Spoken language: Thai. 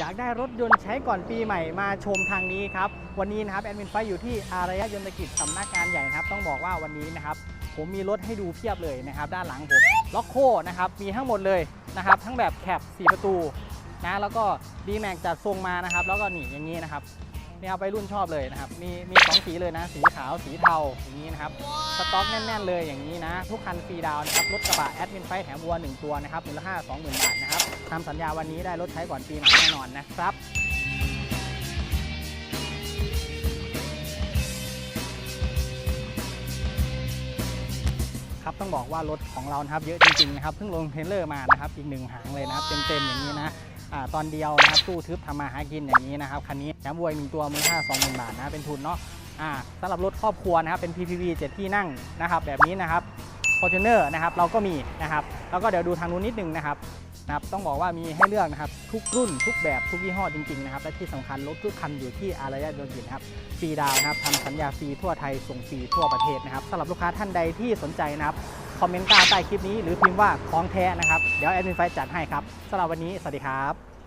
อยากได้รถยนต์ใช้ก่อนปีใหม่มาชมทางนี้ครับ วันนี้นะครับแอดมินไฟอยู่ที่อารยยนตกิจสำนักงานใหญ่นะครับ ต้องบอกว่าวันนี้นะครับ ผมมีรถให้ดูเพียบเลยนะครับ ด้านหลังผมล็อกโคนะครับ มีทั้งหมดเลยนะครับ ทั้งแบบแคป4ประตูนะแล้วก็ดีแม็กจัดทรงมานะครับ แล้วก็นี่อย่างนี้นะครับ เนี่ยไปรุ่นชอบเลยนะครับ มีมีสองสีเลยนะ สีขาวสีเทาอย่างนี้นะครับ สต็อกแน่น ๆ เลยอย่างนี้นะ ทุกคันฟรีดาวนะครับ รถกระบะแอดมินไฟแถมวัว 1 ตัวนะครับมูลค่า20,000 บาทนะครับทำสัญญาวันนี้ได้รถใช้ก่อนปีใหม่แน่นอนนะครับครับต้องบอกว่ารถของเรานะครับเยอะจริงๆนะครับเพิ่งลงเทรลเลอร์มานะครับอีกหนึ่งหางเลยนะครับเต็มๆอย่างนี้นะ ตอนเดียวนะครับตู้ทึบทำมาหากินอย่างนี้นะครับคันนี้แถมวัวอีกหนึ่งตัวมูลค่า20,000 บาทนะเป็นทุนเนาะอ่าสำหรับรถครอบครัวนะครับเป็น PPV 7 ที่นั่งนะครับแบบนี้นะครับ Fortuner นะครับเราก็มีนะครับแล้วก็เดี๋ยวดูทางนู้นนิดนึงนะครับนะครับต้องบอกว่ามีให้เลือกนะครับทุกรุ่นทุกแบบทุกยี่ห้อจริงๆนะครับและที่สำคัญรถทุกคันอยู่ที่อารยะดนกินะครับฟรีดาวนะครับทำสัญญาฟรีทั่วไทยส่งฟรีทั่วประเทศนะครับสำหรับลูกค้าท่านใดที่สนใจนะครับ คอมเมนต์ใต้คลิปนี้หรือพิมพ์ว่าของแท้นะครับ เดี๋ยวแอดมินไฟจัดให้ครับสำหรับวันนี้ สวัสดีครับ